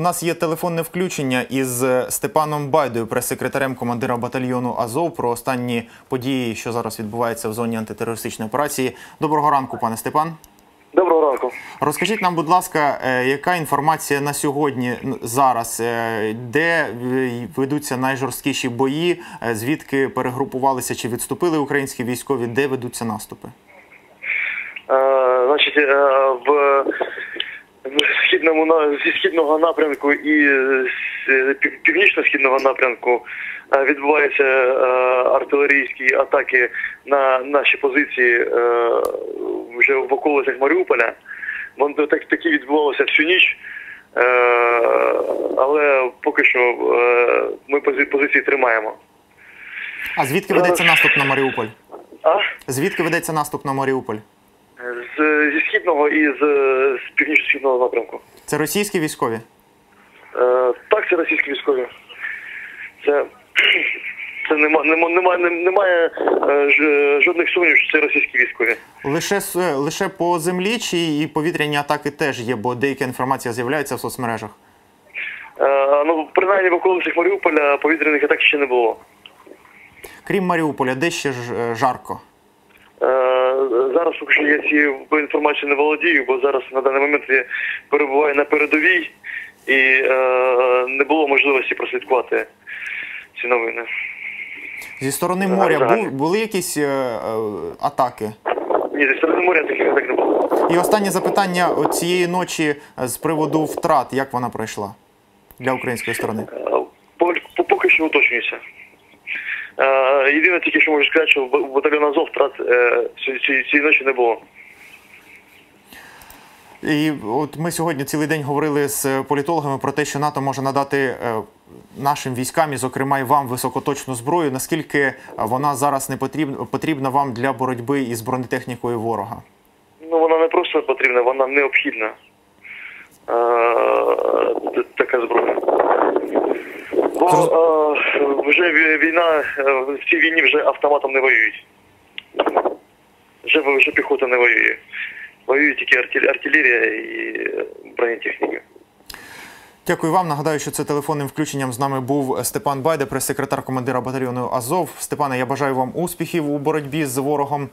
У нас є телефонне включення із Степаном Байдою, прес-секретарем командира батальйону Азов, про останні події, що зараз відбуваються в зоні антитерористичної операції. Доброго ранку, пане Степан. Доброго ранку. Розкажіть нам, будь ласка, е, яка інформація на сьогодні зараз, е, де е, ведуться найжорсткіші бої, е, звідки перегрупувалися чи відступили українські військові, де ведуться наступи? Е, значить, е, в, в східному зі східного напрямку і з північно-східного напрямку е, відбуваються е, артилерійські атаки на наші позиції е, вже в околицях Маріуполя. Вони так такі відбувалися всю ніч. Е, але поки що е, ми позиції тримаємо. А звідки ведеться наступ на Маріуполь? А? Звідки ведеться наступ на Маріуполь? З, зі східного і з, з північно-східного напрямку. Це російські військові? Е, так, це російські військові. Це, це нема, нема, немає, немає е, жодних сумнівів, що це російські військові. Лише лише по землі чи і повітряні атаки теж є, бо деяка інформація з'являється в соцмережах. Е, ну, принаймні в околицях Маріуполя повітряних атак ще не було. Крім Маріуполя, де ще е, жарко? Е, зараз поки що я цією інформацією не володію, бо зараз на даний момент я перебуваю на передовій і е, не було можливості прослідкувати ці новини. Зі сторони Е, моря взагалі. був, були якісь е, е, атаки? Ні, зі сторони моря таких атак не було. І останнє запитання цієї ночі з приводу втрат, як вона пройшла для української сторони? Е, по- по- Поки що уточнюється. Е, Єдине тільки, що можу сказати, що в батальйон Азов втрат е, ці- ці- цієї ночі не було. І от ми сьогодні цілий день говорили з політологами про те, що НАТО може надати е, нашим військам, і, зокрема, і вам високоточну зброю. Наскільки вона зараз не потрібна потрібна вам для боротьби із бронетехнікою ворога? Ну, вона не просто потрібна, вона необхідна. Така зброя. Бо вже війна, е, в цій війні вже автоматом не воюють. Вже, вже піхота не воює. Воює тільки артилерія і е, бронетехніка. Дякую вам. Нагадаю, що це телефонним включенням з нами був Степан Байде, прес-секретар командира батальйону Азов. Степане, я бажаю вам успіхів у боротьбі з ворогом.